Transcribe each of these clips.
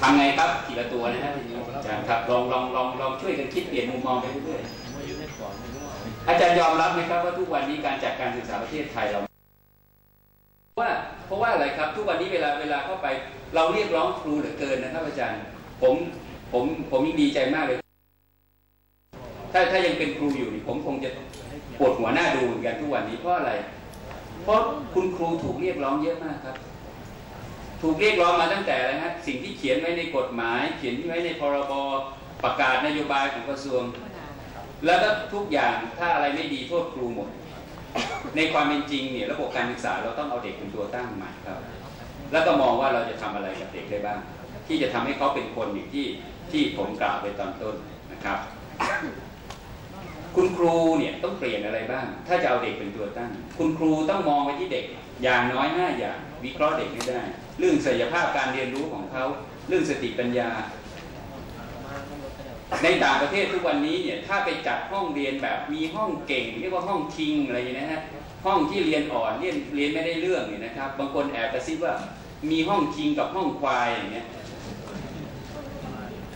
ทำไงครับทีละตัวนะฮะทีนี้อาจารย์ครับลองลองลองลองช่วยกันคิดเปลี่ยนมุมมองไปเรื่อยๆอาจารย์ยอมรับไหมครับว่าทุกวันนี้การจัดการศึกษาประเทศไทยเราว่าเพราะว่าอะไรครับทุกวันนี้เวลาเวลาเข้าไป เราเรียกร้องครูเหลือเกินนะครับอาจารย์ ผมผมผมยิ่งดีใจมากเลย ถ้าถ้ายังเป็นครูอยู่นี่ผมคงจะปวดหัวหน้าดูเหมือนกันทุกวันนี้เพราะอะไร เพราะคุณครูถูกเรียกร้องเยอะมากครับ ถูกเรียกร้องมาตั้งแต่อะไรฮะสิ่งที่เขียนไว้ในกฎหมาย เขียนไว้ในพรบประกาศนโยบายของกระทรวง แล้วก็ทุกอย่างถ้าอะไรไม่ดีโทษครูหมด ในความเป็นจริงเนี่ยระบบการศึกษาเราต้องเอาเด็กเป็นตัวตั้งใหม่ครับ แล้วก็มองว่าเราจะทำอะไรกับเด็กได้บ้าง ที่จะทำให้เขาเป็นคนอย่างที่ที่ผมกล่าวไปตอนต้นนะครับ คุณครูเนี่ยต้องเปลี่ยนอะไรบ้าง ถ้าจะเอาเด็กเป็นตัวตั้ง คุณครูต้องมองไปที่เด็ก อย่างน้อยห้าอย่างวิเคราะห์เด็กให้ได้ เรื่องศักยภาพการเรียนรู้ของเขาเรื่องสติปัญญา ในต่างประเทศทุกวันนี้เนี่ยถ้าไปจัดห้องเรียนแบบมีห้องเก่งเรียกว่าห้องคิงอะไรอย่างนี้นะฮะห้องที่เรียนอ่อนเรียนเรียนไม่ได้เรื่องเนี่ยนะครับ บางคนแอบกระซิบว่ามีห้องคิงกับห้องควายอย่างเงี้ย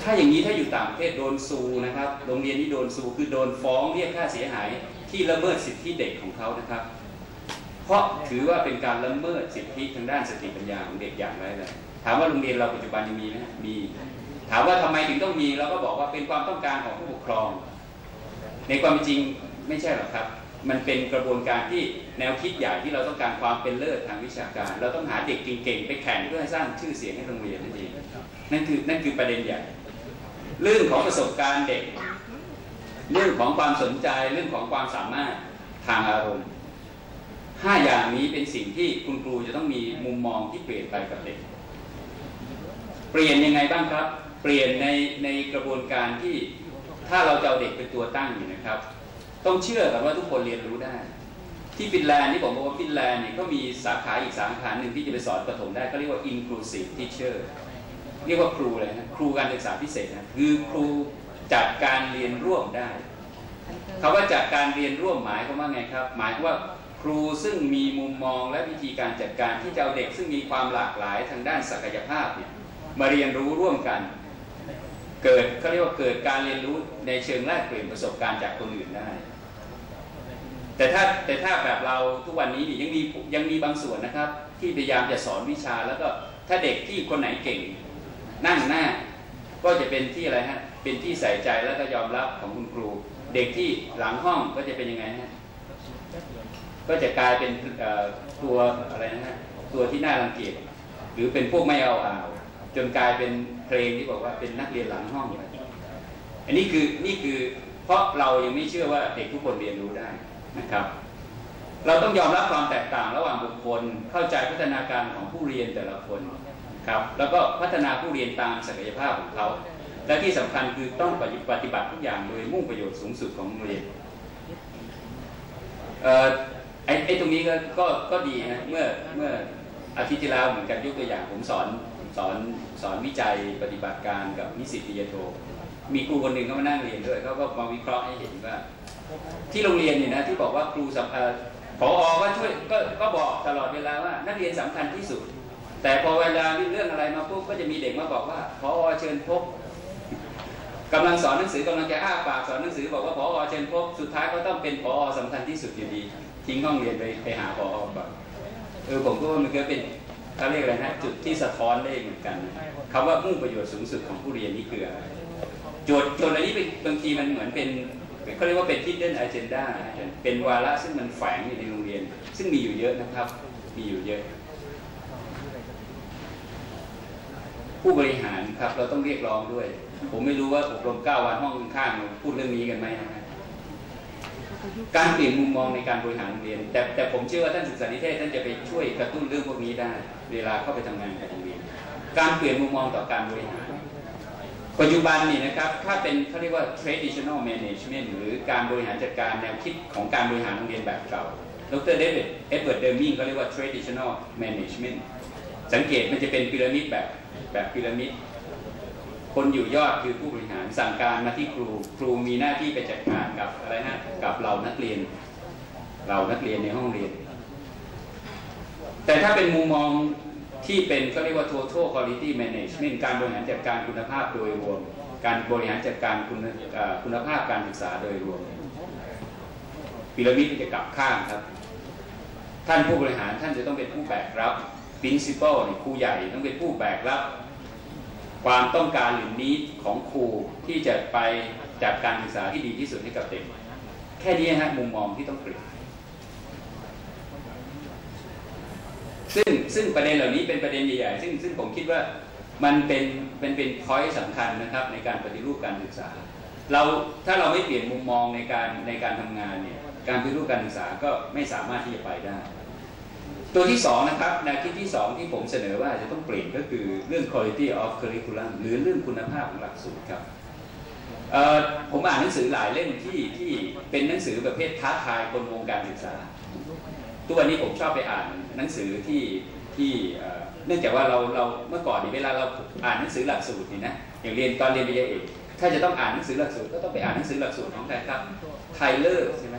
ถ้าอย่างนี้ถ้าอยู่ต่างประเทศโดนซูนะครับ โรงเรียนนี้โดนซูคือโดนฟ้องเรียกค่าเสียหายที่ละเมิดสิทธิเด็กของเขานะครับ เพราะถือว่าเป็นการละเมิดสิทธิทางด้านสติปัญญาของเด็กอย่างไรเลยถามว่าโรงเรียนเราปัจจุบันยังมีไหมมี ถามว่าทำไมถึงต้องมีเราก็บอกว่าเป็นความต้องการของผู้ปกครอง ในความจริงไม่ใช่หรอกครับ มันเป็นกระบวนการที่แนวคิดใหญ่ที่เราต้องการความเป็นเลิศทางวิชาการ เราต้องหาเด็กเก่งๆไปแข่งเพื่อให้สร้างชื่อเสียงให้โรงเรียนนั่นเองนั่นคือนั่นคือประเด็นใหญ่ เรื่องของประสบการณ์เด็ก เรื่องของความสนใจเรื่องของความสามารถทางอารมณ์ห้าอย่างนี้เป็นสิ่งที่คุณครูจะต้องมีมุมมองที่เปลี่ยนไปกับเด็ก เปลี่ยนยังไงบ้างครับ เปลี่ยนในในกระบวนการที่ถ้าเราจะเอาเด็กเป็นตัวตั้งอยู่นะครับ ต้องเชื่อกันว่าทุกคนเรียนรู้ได้ ที่ฟินแลนด์นี่ผมบอกว่าฟินแลนด์เนี่ยก็มีสาขาอีกสาขาหนึ่งที่จะไปสอนประถมได้ก็เรียกว่า inclusive teacher เรียกว่าครูเลยนะครูการศึกษาพิเศษนะคือครูจัดการเรียนร่วมได้คำว่าจัดการเรียนร่วมหมายความว่าไงครับ หมายว่าครูซึ่งมีมุมมองและวิธีการจัดการที่จะเอาเด็ก ซึ่งมีความหลากหลายทางด้านศักยภาพเนี่ยมาเรียนรู้ร่วมกัน เกิดเขาเรียกว่าเกิดการเรียนรู้ในเชิงแลกเปลี่ยนประสบการณ์จากคนอื่นได้ แต่ถ้าแต่ถ้าแบบเราทุกวันนี้ยังมียังมีบางส่วนนะครับ ที่พยายามจะสอนวิชาแล้วก็ถ้าเด็กที่คนไหนเก่ง นั่งหน้า ก็จะเป็นที่อะไรฮะเป็นที่ใส่ใจแล้วก็ยอมรับของคุณครู เด็กที่หลังห้องก็จะเป็นยังไงฮะก็จะกลายเป็นตัวอะไรนะฮะตัวที่น่ารังเกียจหรือเป็นพวกไม่เอาอ่าวจนกลายเป็นเพลงที่บอกว่าเป็นนักเรียนหลังห้องไปอันนี้คือนี่คือเพราะเรายังไม่เชื่อว่าเด็กทุกคนเรียนรู้ได้นะครับ เราต้องยอมรับความแตกต่างระหว่างบุคคลเข้าใจพัฒนาการของผู้เรียนแต่ละคน ครับแล้วก็พัฒนาผู้เรียนตามศักยภาพของเขา และที่สำคัญคือต้องปฏิบัติทุกอย่างโดยมุ่งประโยชน์สูงสุดของโรงเรียนไอ้ไอ้ตรงนี้ก็ก็ก็ดีนะเมื่อเมื่ออาทิตย์ที่แล้วเหมือนกันยกตัวอย่างผมสอนสอนสอนวิจัยปฏิบัติการกับนิสิตปริญญาโท มีครูคนหนึ่งเขามานั่งเรียนด้วยเขาก็มาวิเคราะห์ให้เห็นว่า ที่โรงเรียนเนี่ยนะที่บอกว่าครูสัมภาผอก็ช่วยก็ก็บอกตลอดเวลาว่านักเรียนสำคัญที่สุด แต่พอเวลามีเรื่องอะไรมาปุ๊บก็จะมีเด็กมาบอกว่าพอเชิญพบกำลังสอนหนังสือกำลังจะอ้าปากสอนหนังสือบอกว่าพอเชิญพบสุดท้ายก็ต้องเป็นพอสำคัญที่สุดอยู่ดี ทิ้งห้องเรียนไปไปหาพอก่อนเออผมก็ว่ามันก็เป็นเขาเรียกอะไรนะจุดที่สะท้อนได้เหมือนกันคำว่ามุ่งประโยชน์สูงสุดของผู้เรียนนี่คืออะไรโจทย์โจทย์อันนี้บางทีมันเหมือนเป็นเขาเรียกว่าเป็น hidden agenda เป็นวาระซึ่งมันแฝงอยู่ในโรงเรียน ซึ่งมีอยู่เยอะนะครับ มีอยู่เยอะ ผู้บริหารครับ เราต้องเรียกร้องด้วย ผมไม่รู้ว่าอบรมเก้าวันห้องข้างพูดเรื่องนี้กันไหมนะการเปลี่ยนมุมมองในการบริหารโรงเรียน แต่แต่ผมเชื่อว่าท่านศึกษานิเทศท่านจะไปช่วยกระตุ้นเรื่องพวกนี้ได้ เวลาเข้าไปทำงานกับโรงเรียน การเปลี่ยนมุมมองต่อการบริหาร ปัจจุบันนี่นะครับ ถ้าเป็นเขาเรียกว่า traditional management หรือการบริหารจัดการแนวคิดของการบริหารโรงเรียนแบบเก่าดรเดวิดเอ็ดเวิร์ดเดอร์มิงเขาเรียกว่า traditional management สังเกตมันจะเป็นพีระมิดแบบ แบบพีระมิด คนอยู่ยอดคือผู้บริหารสั่งการมาที่ครู ครูมีหน้าที่ไปจัดการกับอะไรนะกับเรานักเรียน เรานักเรียนในห้องเรียน แต่ถ้าเป็นมุมมองที่เป็นก็เรียกว่า total quality management การบริหารจัดการคุณภาพโดยรวม การบริหารจัดการคุณคุณภาพการศึกษาโดยรวมพีระมิดจะกลับข้างครับ ท่านผู้บริหารท่านจะต้องเป็นผู้แบกรับ principal เนี่ยครูใหญ่ต้องเป็นผู้แบกรับความต้องการหรือนี้ของครูที่จะไปจัดการศึกษาที่ดีที่สุดให้กับเด็ก แค่นี้ฮะมุมมองที่ต้องเปลี่ยนซึ่งซึ่งประเด็นเหล่านี้เป็นประเด็นใหญ่ๆซึ่งซึ่งผมคิดว่ามันเป็นเป็นเป็นพอยต์สำคัญนะครับในการปฏิรูปการศึกษา เราถ้าเราไม่เปลี่ยนมุมมองในการในการทำงานเนี่ยการปฏิรูปการศึกษาก็ไม่สามารถที่จะไปได้ ตัวที่สองนะครับแนวคิดที่สองที่ผมเสนอว่าจะต้องเปลี่ยนก็คือเรื่อง quality of curriculum หรือเรื่องคุณภาพของหลักสูตรครับผมอ่านหนังสือหลายเล่มที่ที่เป็นหนังสือประเภทท้าทายคนวงการศึกษาทุกวันนี้ผมชอบไปอ่านหนังสือที่ที่เอ่อเนื่องจากว่าเราเราเมื่อก่อนนี่เวลาเราอ่านหนังสือหลักสูตรนี่นะอย่างเรียนตอนเรียนปริญญาเอกถ้าจะต้องอ่านหนังสือหลักสูตรก็ต้องไปอ่านหนังสือหลักสูตรของใครครับไทเลอร์ใช่ไหม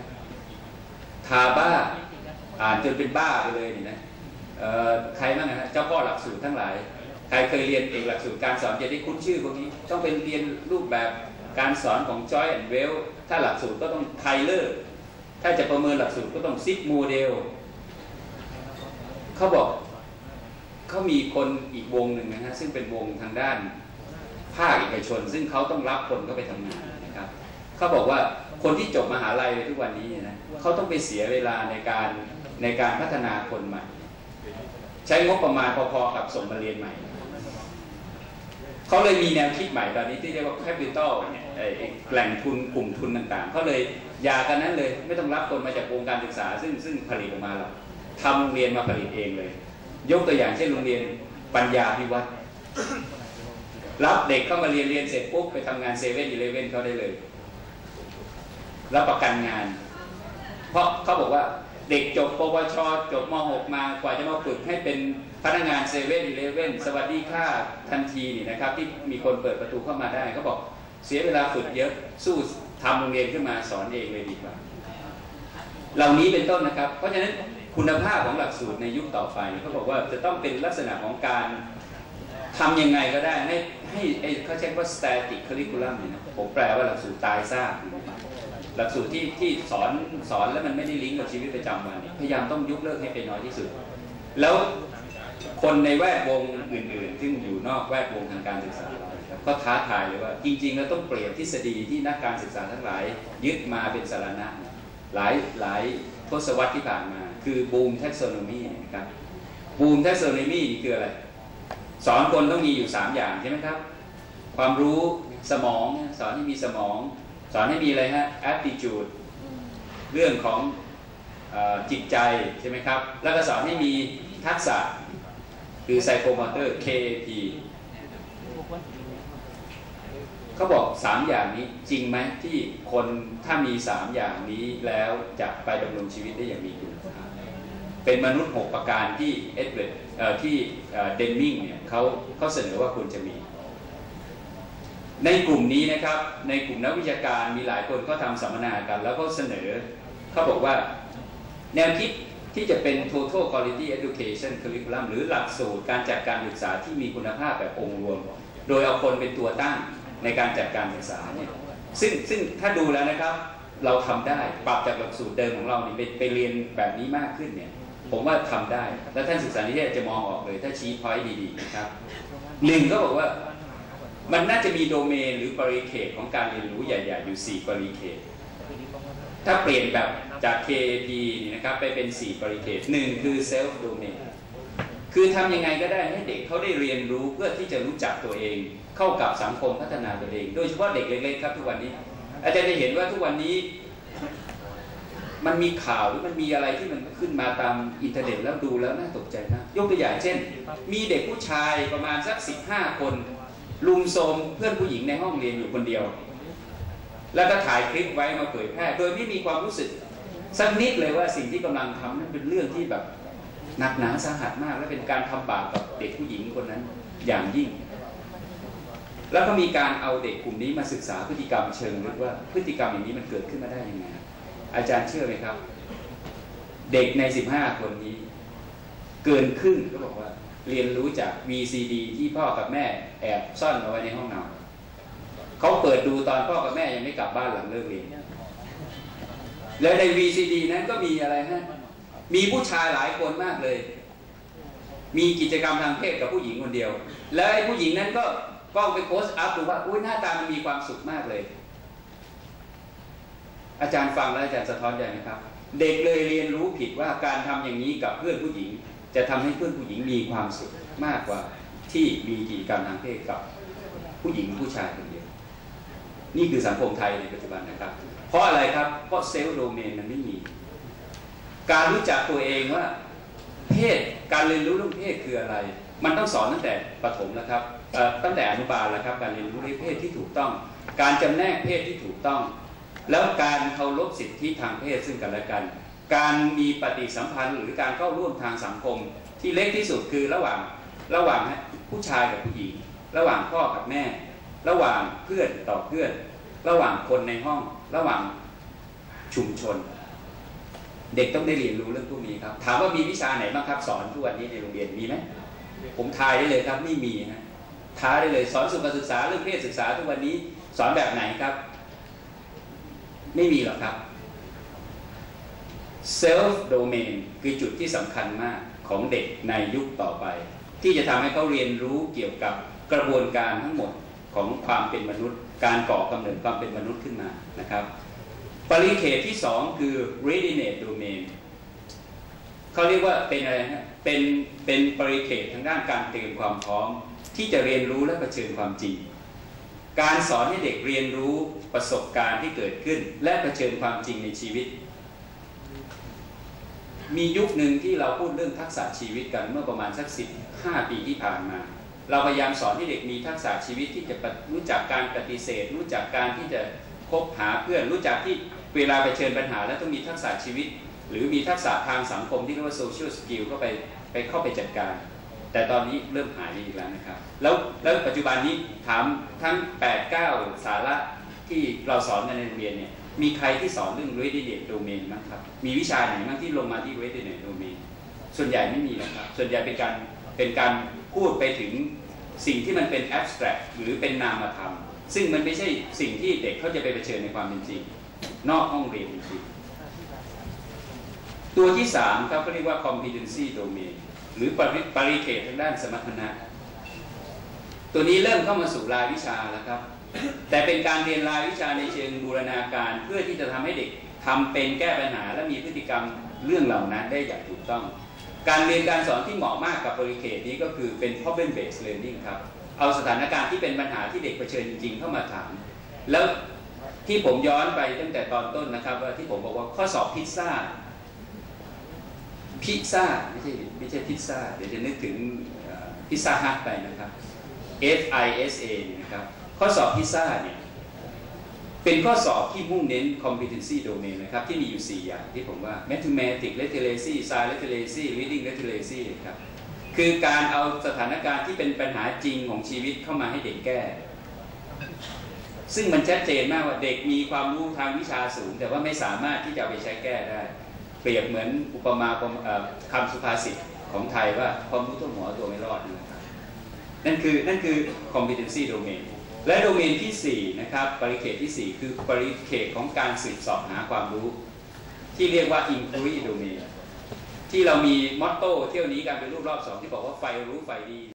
ทาบ้า อ่านจนเป็นบ้าไปเลยนี่นะใครบ้างนะเจ้าพ่อหลักสูตรทั้งหลาย ใครเคยเรียนเอกหลักสูตรการสอนจะได้คุ้นชื่อพวกนี้ ต้องเป็นเรียนรูปแบบการสอนของจอยแอนด์เวลถ้าหลักสูตรก็ต้องไทเลอร์ ถ้าจะประเมินหลักสูตรก็ต้องซิกโมเดลเขาบอกเขามีคนอีกวงหนึ่งนะฮะซึ่งเป็นวงทางด้านภาคเอกชน ซึ่งเขาต้องรับคนเข้าไปทำงานนะครับเขาบอกว่าคนที่จบมหาลัยในทุกวันนี้เนี่ยนะเขาต้องไปเสียเวลาในการ ในการพัฒนาคนใหม่ ใช้งบประมาณพอๆกับส่งมาเรียนใหม่ เขาเลยมีแนวคิดใหม่ตอนนี้ที่เรียกว่า capital เนี่ยไอ้แหล่งทุนกลุ่มทุนต่างๆเขาเลยอยากันนั้นเลยไม่ต้องรับคนมาจากวงการศึกษา ซึ่งซึ่งผลิตออกมาหรอกทำโรงเรียนมาผลิตเองเลย ยกตัวอย่างเช่นโรงเรียนปัญญาพิวัตรรับเด็กเข้ามาเรียนเรียนเสร็จปุ๊บไปทำงานเซเว่นอีเลเว่นเขาได้เลยรับประกันงาน เพราะเขาบอกว่า เด็กจบปวช จบม .6 มากว่าจะมาฝึกให้เป็นพนักงานเซเว่นอีเลเว่นสวัสดีค่าทันทีนี่นะครับ ที่มีคนเปิดประตูเข้ามาได้เขาบอกเสียเวลาฝึกเยอะสู้ทำโรงเรียนขึ้นมาสอนเองเลยดีกว่า เหล่านี้เป็นต้นนะครับ เพราะฉะนั้นคุณภาพของหลักสูตรในยุคต่อไปเขาบอกว่าจะต้องเป็นลักษณะของการทำยังไงก็ได้ให้ให้เขาใช้คำว่า static curriculum เนี่ยนะผมแปลว่าหลักสูตรตายซาก หลักสูตรที่ที่สอนสอนแล้วมันไม่ได้ลิงก์กับชีวิตประจำวันพยายามต้องยุบเลิกให้เป็นน้อยที่สุด แล้วคนในแวดวงอื่นๆ ซึ่งอยู่นอกแวดวงทางการศึกษาก็ท้าทายเลยว่า จริงๆ แล้วต้องเปลี่ยนทฤษฎีที่นักการศึกษาทั้งหลาย ยึดมาเป็นสารณะหลายหลายทศวรรษที่ผ่านมา คือบูม t ท็กโซโนมีนะครับบูม t ท็กโซโนมีนี่คืออะไร สอนคนต้องมีอยู่ 3 อย่างใช่ไหมครับ ความรู้สมองสอนให้มีสมอง สอนให้มีอะไรฮะ aptitude เรื่องของอจิตใจใช่ไหมครับ แล้วก็สอนให้มีทักษะคือ psychomotor KAP เขาบอก 3 อย่างนี้จริงไหมที่คนถ้ามี 3 อย่างนี้แล้วจะไปดำรงชีวิตได้อย่างมีคุณภาเป็นมนุษย์ 6 ประการที่เอ็ดเวิร์ดที่เดนมิงเนี่ยเขาเขาเสนอว่าควรจะมี ในกลุ่มนี้นะครับในกลุ่มนักวิชาการมีหลายคนก็ทำสัมมนากัน แล้วก็เสนอเขาบอกว่าแนวคิดที่จะเป็น total quality education curriculum หรือหลักสูตรการจัดการศึกษาที่มีคุณภาพแบบองค์รวม โดยเอาคนเป็นตัวตั้งในการจัดการศึกษาเนี่ยซึ่งซึ่งถ้าดูแล้วนะครับเราทำได้ปรับจากหลักสูตรเดิมของเรานี่ไปไปเรียนแบบนี้มากขึ้นเนี่ยผมว่าทำได้ แล้วท่านศึกษานิเทศจะมองออกเลย ถ้าชี้พอยต์ดีๆนะครับหนึ่งก็บอกว่า มันน่าจะมีโดเมนหรือบริเขตของการเรียนรู้ใหญ่ๆอยู่ 4 บริเขต ถ้าเปลี่ยนแบบจาก KAP นี่นะครับไปเป็น 4 บริเขตหนึ่งคือ self domain คือทำยังไงก็ได้ให้เด็กเขาได้เรียนรู้เพื่อที่จะรู้จักตัวเอง เข้ากับสังคมพัฒนาตัวเอง โดยเฉพาะเด็กเล็กๆครับทุกวันนี้ อาจารย์จะเห็นว่าทุกวันนี้มันมีข่าวหรือมันมีอะไรที่มันขึ้นมาตามอินเทอร์เน็ตแล้วดูแล้วน่าตกใจมากยกตัวอย่างเช่น มีเด็กผู้ชายประมาณสัก 15 คน ลุมโทมเพื่อนผู้หญิงในห้องเรียนอยู่คนเดียว แล้วก็ถ่ายคลิปไว้มาเผยแพร่ โดยไม่มีความรู้สึกสักนิดเลยว่าสิ่งที่กำลังทำนั้นเป็นเรื่องที่แบบหนักหนาสาหัสมาก และเป็นการทำบาปกับเด็กผู้หญิงคนนั้นอย่างยิ่ง แล้วก็มีการเอาเด็กกลุ่มนี้มาศึกษาพฤติกรรมเชิงลึกว่าพฤติกรรมอย่างนี้มันเกิดขึ้นมาได้ยังไงอาจารย์เชื่อไหมครับ เด็กใน 15 คนนี้ เกินครึ่งก็บอกว่า เรียนรู้จาก VCD ที่พ่อกับแม่แอบซ่อนเอาไว้ในห้องนอนเขาเปิดดูตอนพ่อกับแม่ยังไม่กลับบ้านหลังเลิกเรียนแล้วใน VCD นั้นก็มีอะไรฮะมีผู้ชายหลายคนมากเลย มีกิจกรรมทางเพศกับผู้หญิงคนเดียว แล้วไอ้ผู้หญิงนั้นก็ก็ไปโพสต์อัพดูว่าอุ้ยหน้าตามันมีความสุขมากเลย อาจารย์ฟังแล้วอาจารย์สะท้อนใจไหมครับ เด็กเลยเรียนรู้ผิดว่าการทำอย่างนี้กับเพื่อนผู้หญิง จะทำให้เพื่อนผู้หญิงมีความสุขมากกว่าที่มีกิจกรรมทางเพศกับผู้หญิงผู้ชายคนเดียว นี่คือสังคมไทยในปัจจุบันนะครับ เพราะอะไรครับ เพราะเซลล์โดเมนมันไม่มี การรู้จักตัวเองว่า เพศการเรียนรู้เรื่องเพศคืออะไร มันต้องสอนตั้งแต่ประถมแล้วครับตั้งแต่อนุบาลแล้วครับ การเรียนรู้เรื่องเพศที่ถูกต้อง การจำแนกเพศที่ถูกต้อง แล้วการเคารพสิทธิทางเพศซึ่งกันและกัน การมีปฏิสัมพันธ์หรือการเข้าร่วมทางสังคม ที่เล็กที่สุดคือระหว่างระหว่างผู้ชายกับผู้หญิง ระหว่างพ่อกับแม่ ระหว่างเพื่อนต่อเพื่อน ระหว่างคนในห้อง ระหว่างชุมชน เด็กต้องได้เรียนรู้เรื่องพวกนี้ครับ ถามว่ามีวิชาไหนบ้างครับ สอนทุกวันนี้ในโรงเรียนมีไหมผมทายได้เลยครับไม่มีฮะท้าได้เลยสอนสุขศึกษาเรื่องเพศศึกษาทุกวันนี้สอนแบบไหนครับ ไม่มีหรอกครับ self domain คือจุดที่สำคัญมากของเด็กในยุคต่อไป ที่จะทำให้เขาเรียนรู้เกี่ยวกับกระบวนการทั้งหมดของความเป็นมนุษย์ การก่อกำเนิดความเป็นมนุษย์ขึ้นมานะครับปริเขตที่สองคือ readiness domain เขาเรียกว่าเป็นอะไรฮะเป็นเป็นปริเขตทางด้านการเตรียมความพร้อม ที่จะเรียนรู้และะเผชิญความจริง การสอนให้เด็กเรียนรู้ประสบการณ์ที่เกิดขึ้น และเผชิญความจริงในชีวิต มียุคหนึ่งที่เราพูดเรื่องทักษะชีวิตกันเมื่อประมาณสักสิบห้าปีที่ผ่านมา เราพยายามสอนให้เด็กมีทักษะชีวิตที่จะรู้จักการปฏิเสธ รู้จักการที่จะคบหาเพื่อน รู้จักที่เวลาไปเชิญปัญหา แล้วต้องมีทักษะชีวิต หรือมีทักษะทางสังคมที่เรียกว่า social skill เข้าไปไปเข้าไปจัดการ แต่ตอนนี้เริ่มหายไปอีกแล้วนะครับ แล้วแล้วปัจจุบันนี้ถามทั้ง8 9 สาระที่เราสอนกันในโรงเรียนเนี่ย มีใครที่สอนเรื่อง readiness domain บ้างครับ มีวิชาไหนบ้างที่ลงมาที่ readiness domain ส่วนใหญ่ไม่มีนะครับ ส่วนใหญ่เป็นการเป็นการพูดไปถึงสิ่งที่มันเป็น abstract หรือเป็นนามธรรม ซึ่งมันไม่ใช่สิ่งที่เด็กเขาจะไปเผชิญในความเป็นจริง นอกห้องเรียนจริงตัวที่สามครับก็เรียกว่า competency domain หรือปริปริเขตทางด้านสมรรถนะ ตัวนี้เริ่มเข้ามาสู่รายวิชาแล้วครับ แต่เป็นการเรียนรายวิชาในเชิงบูรณาการเพื่อที่จะทำให้เด็กทำเป็นแก้ปัญหา และมีพฤติกรรมเรื่องเหล่านั้นได้อย่างถูกต้อง การเรียนการสอนที่เหมาะมากกับบริเขตนี้ก็คือเป็น problem based learning ครับ เอาสถานการณ์ที่เป็นปัญหาที่เด็กเผชิญจริง ๆ เข้ามาถาม แล้วที่ผมย้อนไปตั้งแต่ตอนต้นนะครับว่าที่ผมบอกว่าข้อสอบพิซซ่าพิซซ่าไม่ใช่ไม่ใช่พิซซ่าเดี๋ยวจะนึกถึงพิซซ่าฮัทไปนะครับ F I S A นะครับ ข้อสอบพิซซ่าเนี่ยเป็นข้อสอบที่มุ่งเน้น competency domain นะครับ ที่มีอยู่ 4 อย่างที่ผมว่า mathematics literacy science literacy reading literacy ครับคือการเอาสถานการณ์ที่เป็นปัญหาจริงของชีวิตเข้ามาให้เด็กแก้ ซึ่งมันชัดเจนมากว่าเด็กมีความรู้ทางวิชาสูง แต่ว่าไม่สามารถที่จะไปใช้แก้ได้ เปรียบเหมือนอุปมาคำสุภาษิตของไทยว่าความรู้ตัวหัวตัวไม่รอดนะครับนั่นคือนั่นคือ competency domain และโดเมนที่4นะครับปริเขตที่ 4 คือปริเขตของการสืบสอบหาความรู้ ที่เรียกว่า inquiry domain ที่เรามีมอตโต้เที่ยวนี้การเป็นรูปรอบสองที่บอกว่าไฟรู้ไฟดี